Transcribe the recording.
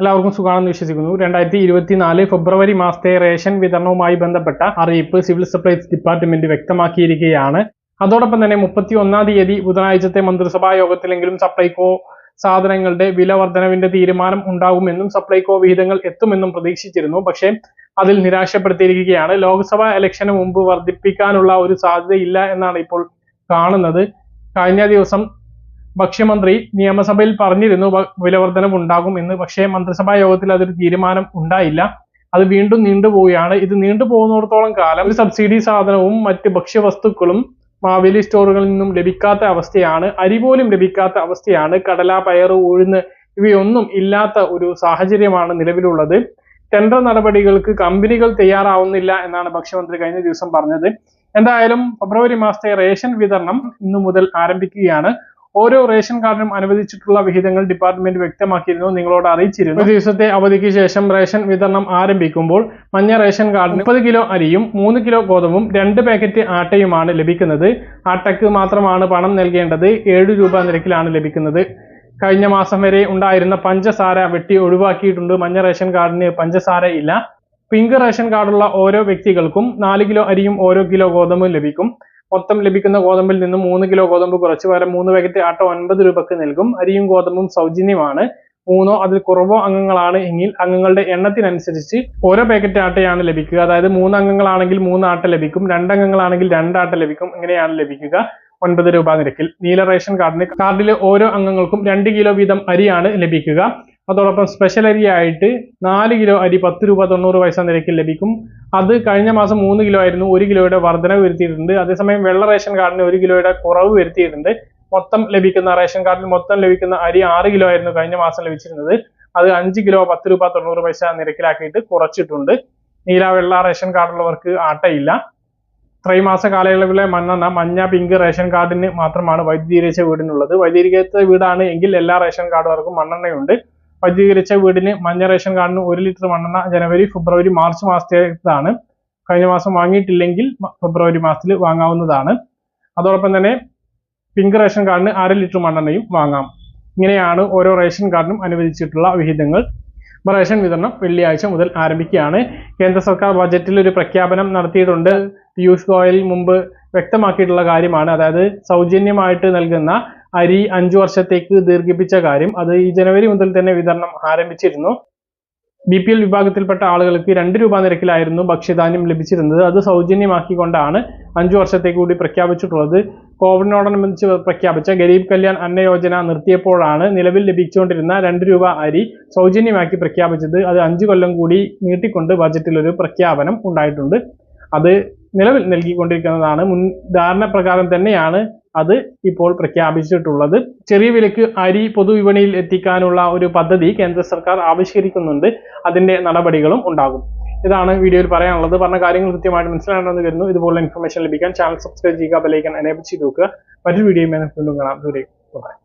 എല്ലാവർക്കും സുഖമാണെന്ന് വിശ്വസിക്കുന്നു. രണ്ടായിരത്തി ഇരുപത്തിനാല് ഫെബ്രുവരി മാസത്തെ റേഷൻ വിതരണവുമായി ബന്ധപ്പെട്ട അറിയിപ്പ് സിവിൽ സപ്ലൈസ് ഡിപ്പാർട്ട്മെന്റ് വ്യക്തമാക്കിയിരിക്കുകയാണ്. അതോടൊപ്പം തന്നെ മുപ്പത്തി ഒന്നാം തീയതി ബുധനാഴ്ചത്തെ മന്ത്രിസഭാ യോഗത്തിലെങ്കിലും സപ്ലൈകോ സാധനങ്ങളുടെ വില വർധനവിന്റെ തീരുമാനം ഉണ്ടാകുമെന്നും സപ്ലൈകോ വിഹിതങ്ങൾ എത്തുമെന്നും പ്രതീക്ഷിച്ചിരുന്നു. പക്ഷേ അതിൽ നിരാശപ്പെടുത്തിയിരിക്കുകയാണ്. ലോക്സഭാ ഇലക്ഷന് മുമ്പ് വർദ്ധിപ്പിക്കാനുള്ള ഒരു സാധ്യതയില്ല എന്നാണ് ഇപ്പോൾ കാണുന്നത്. കഴിഞ്ഞ ദിവസം ഭക്ഷ്യമന്ത്രി നിയമസഭയിൽ പറഞ്ഞിരുന്നു വിലവർദ്ധനം ഉണ്ടാകും എന്ന്. പക്ഷേ മന്ത്രിസഭാ യോഗത്തിൽ അതൊരു തീരുമാനം ഉണ്ടായില്ല. അത് വീണ്ടും നീണ്ടുപോവുകയാണ് ഇത് നീണ്ടുപോകുന്നിടത്തോളം കാലം ഒരു സബ്സിഡി സാധനവും മറ്റ് ഭക്ഷ്യവസ്തുക്കളും മാവേലി സ്റ്റോറുകളിൽ നിന്നും ലഭിക്കാത്ത അവസ്ഥയാണ് അരി പോലും ലഭിക്കാത്ത അവസ്ഥയാണ്. കടല പയർ ഉഴുന്ന് ഇവയൊന്നും ഇല്ലാത്ത ഒരു സാഹചര്യമാണ് നിലവിലുള്ളത്. ടെൻഡർ നടപടികൾക്ക് കമ്പനികൾ തയ്യാറാവുന്നില്ല എന്നാണ് ഭക്ഷ്യമന്ത്രി കഴിഞ്ഞ ദിവസം പറഞ്ഞത്. എന്തായാലും ഫെബ്രുവരി മാസത്തെ റേഷൻ വിതരണം ഇന്നു മുതൽ ആരംഭിക്കുകയാണ്. ഓരോ റേഷൻ കാർഡിനും അനുവദിച്ചിട്ടുള്ള വിഹിതങ്ങൾ ഡിപ്പാർട്ട്മെന്റ് വ്യക്തമാക്കിയിരുന്നു നിങ്ങളോട് അറിയിച്ചിരുന്നു. ഒരു ദിവസത്തെ അവധിക്ക് ശേഷം റേഷൻ വിതരണം ആരംഭിക്കുമ്പോൾ മഞ്ഞ റേഷൻ കാർഡിന് മുപ്പത് കിലോ അരിയും മൂന്ന് കിലോ ഗോതമ്പും രണ്ട് പാക്കറ്റ് ആട്ടയുമാണ് ലഭിക്കുന്നത്. ആട്ടയ്ക്ക് മാത്രമാണ് പണം നൽകേണ്ടത് ഏഴ് രൂപ നിരക്കിലാണ് ലഭിക്കുന്നത്. കഴിഞ്ഞ മാസം വരെ ഉണ്ടായിരുന്ന പഞ്ചസാര വെട്ടി ഒഴിവാക്കിയിട്ടുണ്ട്. മഞ്ഞ റേഷൻ കാർഡിന് പഞ്ചസാര ഇല്ല. പിങ്ക് റേഷൻ കാർഡുള്ള ഓരോ വ്യക്തികൾക്കും നാല് കിലോ അരിയും ഓരോ കിലോ ഗോതമ്പും ലഭിക്കും. മൊത്തം ലഭിക്കുന്ന ഗോതമ്പിൽ നിന്ന് മൂന്ന് കിലോ ഗോതമ്പ് കുറച്ച് പകരം മൂന്ന് പാക്കറ്റ് ആട്ട ഒൻപത് രൂപക്ക് നൽകും. അരിയും ഗോതമ്പും സൗജന്യമാണ്. മൂന്നോ അതിൽ കുറവോ അംഗങ്ങളാണ് എങ്കിൽ അംഗങ്ങളുടെ എണ്ണത്തിനനുസരിച്ച് ഓരോ പാക്കറ്റ് ആട്ടയാണ് ലഭിക്കുക. അതായത് മൂന്ന് അംഗങ്ങളാണെങ്കിൽ മൂന്ന് ആട്ട ലഭിക്കും. രണ്ട് അംഗങ്ങളാണെങ്കിൽ രണ്ട് ആട്ട ലഭിക്കും. ഇങ്ങനെയാണ് ലഭിക്കുക ഒൻപത് രൂപ നിരക്കിൽ. നീല റേഷൻ കാർഡിന് കാർഡിലെ ഓരോ അംഗങ്ങൾക്കും രണ്ട് കിലോ വീതം അരിയാണ് ലഭിക്കുക. അതോടൊപ്പം സ്പെഷ്യൽ അരി ആയിട്ട് നാല് കിലോ അരി പത്ത് രൂപ തൊണ്ണൂറ് പൈസ നിരക്കിൽ ലഭിക്കും. അത് കഴിഞ്ഞ മാസം മൂന്ന് കിലോ ആയിരുന്നു. ഒരു കിലോയുടെ വർധനവ് വരുത്തിയിട്ടുണ്ട്. അതേസമയം വെള്ള റേഷൻ കാർഡിന് ഒരു കിലോയുടെ കുറവ് വരുത്തിയിട്ടുണ്ട്. മൊത്തം ലഭിക്കുന്ന റേഷൻ കാർഡിൽ മൊത്തം ലഭിക്കുന്ന അരി ആറ് കിലോ ആയിരുന്നു കഴിഞ്ഞ മാസം ലഭിച്ചിരുന്നത്. അത് അഞ്ച് കിലോ പത്ത് രൂപ തൊണ്ണൂറ് പൈസ നിരക്കിലാക്കിയിട്ട് കുറച്ചിട്ടുണ്ട്. നീല വെള്ള റേഷൻ കാർഡുള്ളവർക്ക് ആട്ടയില്ല. ത്രൈമാസ കാലയളവിലെ മണ്ണെണ്ണ മഞ്ഞ പിങ്ക് റേഷൻ കാർഡിന് മാത്രമാണ് വൈദ്യുതീകരിച്ച വീടിനുള്ളത്. വൈദ്യുതീകരിച്ച വീടാണ് എങ്കിൽ എല്ലാ റേഷൻ കാർഡുകാർക്കും മണ്ണെണ്ണയുണ്ട്. വൈദ്യുതീകരിച്ച വീടിന് മഞ്ഞ റേഷൻ കാർഡിന് ഒരു ലിറ്റർ മണ്ണെണ്ണ ജനുവരി ഫെബ്രുവരി മാർച്ച് മാസത്തേതാണ്. കഴിഞ്ഞ മാസം വാങ്ങിയിട്ടില്ലെങ്കിൽ ഫെബ്രുവരി മാസത്തിൽ വാങ്ങാവുന്നതാണ്. അതോടൊപ്പം തന്നെ പിങ്ക് റേഷൻ കാർഡിന് അര ലിറ്റർ മണ്ണെണ്ണയും വാങ്ങാം. ഇങ്ങനെയാണ് ഓരോ റേഷൻ കാർഡിനും അനുവദിച്ചിട്ടുള്ള വിഹിതങ്ങൾ. റേഷൻ വിതരണം വെള്ളിയാഴ്ച മുതൽ ആരംഭിക്കുകയാണ്. കേന്ദ്ര സർക്കാർ ബജറ്റിൽ ഒരു പ്രഖ്യാപനം നടത്തിയിട്ടുണ്ട്. പീയൂഷ് ഗോയൽ മുമ്പ് വ്യക്തമാക്കിയിട്ടുള്ള കാര്യമാണ്. അതായത് സൗജന്യമായിട്ട് നൽകുന്ന അരി അഞ്ചു വർഷത്തേക്ക് ദീർഘിപ്പിച്ച കാര്യം. അത് ഈ ജനുവരി മുതൽ തന്നെ വിതരണം ആരംഭിച്ചിരുന്നു. ബി പി എൽ വിഭാഗത്തിൽപ്പെട്ട ആളുകൾക്ക് രണ്ട് രൂപ നിരക്കിലായിരുന്നു ഭക്ഷ്യധാന്യം ലഭിച്ചിരുന്നത്. അത് സൗജന്യമാക്കിക്കൊണ്ടാണ് അഞ്ചു വർഷത്തേക്ക് കൂടി പ്രഖ്യാപിച്ചിട്ടുള്ളത്. കോവിഡിനോടനുബന്ധിച്ച് പ്രഖ്യാപിച്ച ഗരീബ് കല്യാൺ അന്ന യോജന നിർത്തിയപ്പോഴാണ് നിലവിൽ ലഭിച്ചുകൊണ്ടിരുന്ന രണ്ട് രൂപ അരി സൗജന്യമാക്കി പ്രഖ്യാപിച്ചത്. അത് അഞ്ചു കൊല്ലം കൂടി നീട്ടിക്കൊണ്ട് ബജറ്റിൽ ഒരു പ്രഖ്യാപനം ഉണ്ടായിട്ടുണ്ട്. അത് നിലവിൽ നൽകിക്കൊണ്ടിരിക്കുന്നതാണ്. മുൻ ധാരണ പ്രകാരം തന്നെയാണ് അത് ഇപ്പോൾ പ്രഖ്യാപിച്ചിട്ടുള്ളത്. ചെറിയ വിലക്ക് അരി പൊതുവിപണിയിൽ എത്തിക്കാനുള്ള ഒരു പദ്ധതി കേന്ദ്ര സർക്കാർ ആവിഷ്കരിക്കുന്നുണ്ട്. അതിന്റെ നടപടികളും ഉണ്ടാകും. ഇതാണ് വീഡിയോയിൽ പറയാനുള്ളത്. പറഞ്ഞ കാര്യങ്ങൾ കൃത്യമായിട്ട് മനസ്സിലാണെന്ന് വരുന്നു ഇതുപോലുള്ള ഇൻഫർമേഷൻ ലഭിക്കാൻ ചാനൽ സബ്സ്ക്രൈബ് ചെയ്യുക ബെലൈക്കൻ എനേബിൾ ചെയ്ത് നോക്കുക മറ്റൊരു വീഡിയോയും കാണാം. ദൂരെ ബൈ